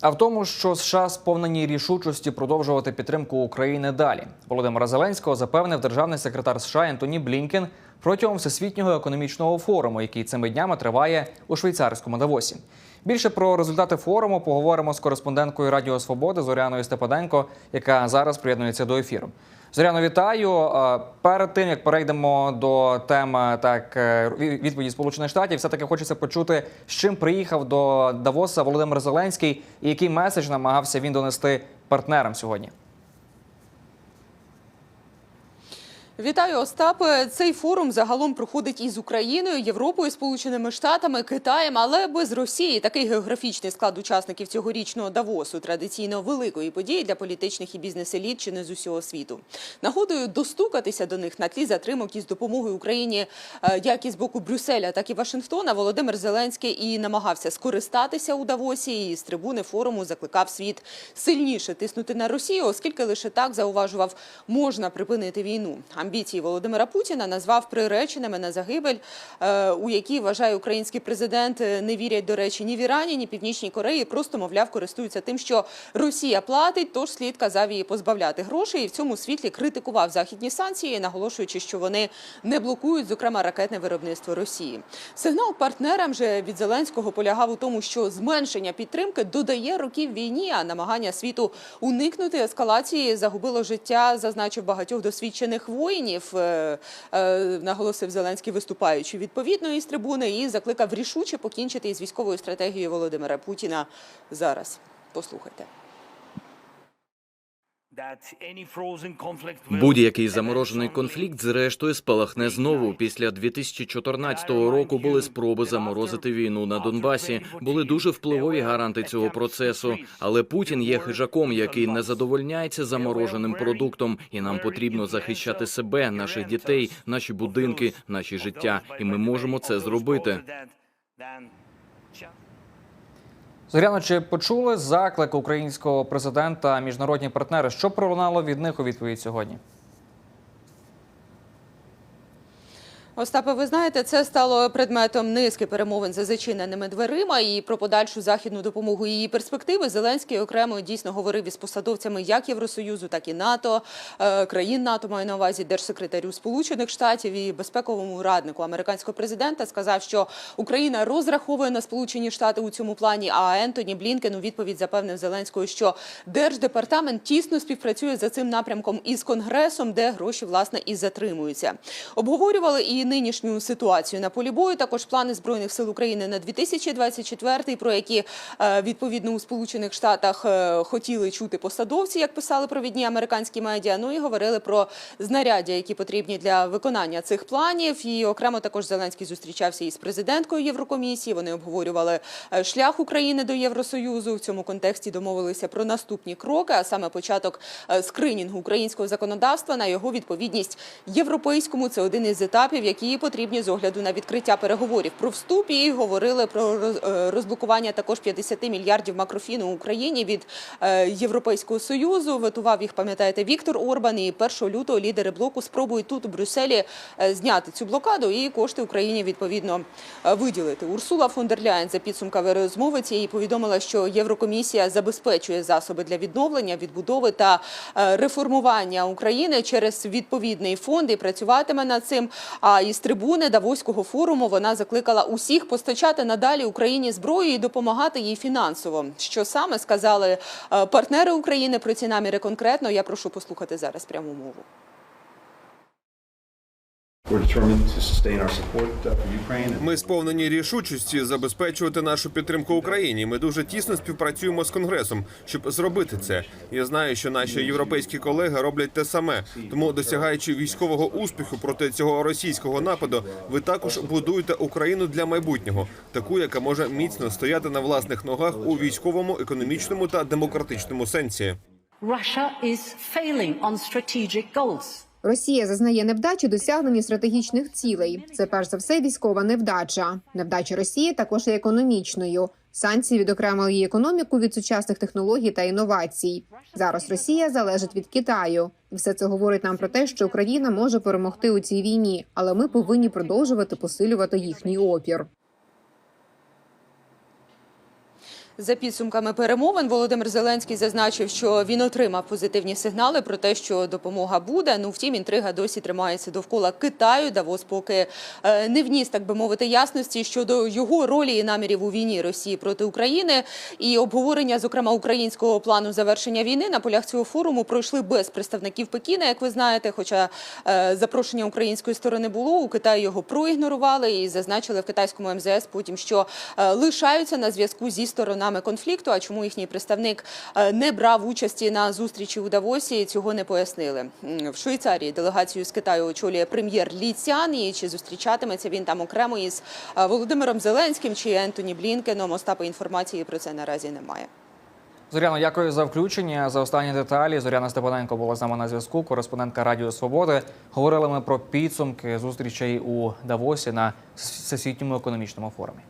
А в тому, що США сповнені рішучості продовжувати підтримку України далі. Володимира Зеленського запевнив державний секретар США Ентоні Блінкен протягом всесвітнього економічного форуму, який цими днями триває у швейцарському Давосі. Більше про результати форуму поговоримо з кореспонденткою Радіо Свободи Зоряною Степаненко, яка зараз приєднується до ефіру. Зоряно, вітаю. Перед тим як перейдемо до теми так е, відповіді Сполучених Штатів, все таки хочеться почути, з чим приїхав до Давоса Володимир Зеленський і який меседж намагався він донести партнерам сьогодні. Вітаю, Остапе. Цей форум загалом проходить із Україною, Європою, Сполученими Штатами, Китаєм, але без Росії. Такий географічний склад учасників цьогорічного Давосу традиційно великої події для політичних і бізнес-еліт чи не з усього світу. Нагодою достукатися до них на тлі затримок із допомогою Україні е, як із боку Брюсселя, так і Вашингтона. Володимир Зеленський і намагався скористатися у Давосі. І з трибуни форуму закликав світ сильніше тиснути на Росію, оскільки лише так зауважував, можна припинити війну. Амбіції Володимира Путіна назвав приреченими на загибель, е, у якій вважає український президент. е, Не вірять до речі ні в Ірані, ні Північній Кореї. Просто мовляв, користуються тим, що Росія платить, тож слід казав її позбавляти грошей. І в цьому світлі критикував західні санкції, наголошуючи, що вони не блокують, зокрема, ракетне виробництво Росії. Сигнал партнерам же від Зеленського полягав у тому, що зменшення підтримки додає років війні, а намагання світу уникнути ескалації загубило життя, зазначив багатьох досвідчених воїнів. е, е, Наголосив Зеленський, виступаючи відповідно із трибуни, і закликав рішуче покінчити із військовою стратегією Володимира Путіна зараз. Послухайте. Будь-який заморожений конфлікт, зрештою, спалахне знову. Після 2014 року були спроби заморозити війну на Донбасі. Були дуже впливові гаранти цього процесу. Але Путін є хижаком, який не задовольняється замороженим продуктом, і нам потрібно захищати себе, наших дітей, наші будинки, наші життя. І ми можемо це зробити. Зоряно, чи почули заклик українського президента міжнародні партнери? Що пролунало від них у відповідь сьогодні? Остапе, ви знаєте, це стало предметом низки перемовин за зачиненими дверима. І про подальшу західну допомогу її перспективи Зеленський окремо дійсно говорив із посадовцями як Євросоюзу, так і НАТО, е, країн НАТО маю на увазі держсекретарю Сполучених Штатів і безпековому раднику американського президента. Сказав, що Україна розраховує на Сполучені Штати у цьому плані. А Ентоні Блінкен у відповідь запевнив Зеленського, що держдепартамент тісно співпрацює за цим напрямком із конгресом, де гроші власне і затримуються. Обговорювали і нинішню ситуацію на полі бою. Також плани збройних сил України на 2024, про які е, відповідно у Сполучених Штатах е, хотіли чути посадовці, як писали провідні американські медіа. Ну і говорили про знаряддя, які потрібні для виконання цих планів. І окремо також Зеленський зустрічався із президенткою Єврокомісії. Вони обговорювали е, шлях України до Євросоюзу. В цьому контексті домовилися про наступні кроки, а саме початок скринінгу українського законодавства на його відповідність європейському. Це один із етапів, які потрібні з огляду на відкриття переговорів про вступ. І говорили про е, розблокування також 50 мільярдів макрофіну Україні від е, Європейського союзу. Ветував їх, пам'ятаєте, Віктор Орбан. І 1 лютого лідери блоку спробують тут у Брюсселі е, зняти цю блокаду і кошти Україні відповідно виділити. Урсула фон дер Ляєн за підсумками розмови цієї повідомила, що Єврокомісія забезпечує засоби для відновлення, відбудови та реформування України через відповідний фонд і працюватиме над цим. А із трибуни Давоського форуму вона закликала усіх постачати надалі Україні зброю і допомагати їй фінансово. Що саме сказали е, партнери України про ці наміри конкретно? Я прошу послухати зараз пряму мову. Ми сповнені рішучості забезпечувати нашу підтримку Україні. Ми дуже тісно співпрацюємо з конгресом, щоб зробити це. Я знаю, що наші європейські колеги роблять те саме. Тому, досягаючи військового успіху проти цього російського нападу, ви також будуєте Україну для майбутнього, таку, яка може міцно стояти на власних ногах у військовому, економічному та демократичному сенсі. Russia is failing on strategic goals. Росія зазнає невдачі у досягненні стратегічних цілей. Це перш за все військова невдача. Невдача Росії також є економічною. Санкції відокремили її економіку від сучасних технологій та інновацій. Зараз Росія залежить від Китаю, і все це говорить нам про те, що Україна може перемогти у цій війні, але ми повинні продовжувати посилювати їхній опір. За підсумками перемовин Володимир Зеленський зазначив, що він отримав позитивні сигнали про те, що допомога буде. Ну втім, інтрига досі тримається довкола Китаю. Давос поки е, не вніс, так би мовити, ясності щодо його ролі і намірів у війні Росії проти України. І обговорення, зокрема, українського плану завершення війни на полях цього форуму пройшли без представників Пекіна, як ви знаєте. Хоча е, запрошення української сторони було, у Китаї його проігнорували і зазначили в китайському МЗС потім, що е, лишаються на зв'язку зі сторонами конфлікту. А чому їхній представник е, не брав участі на зустрічі у Давосі, цього не пояснили. В Швейцарії делегацію з Китаю очолює прем'єр Лі Цян. І чи зустрічатиметься він там окремо із е, Володимиром Зеленським чи Ентоні Блінкеном? Остапа інформації про це наразі немає. Зоряно, дякую за включення. За останні деталі. Зоряна Степаненко була з нами на зв'язку. Кореспондентка Радіо Свободи. Говорили ми про підсумки зустрічей у Давосі на всесвітньому економічному форумі.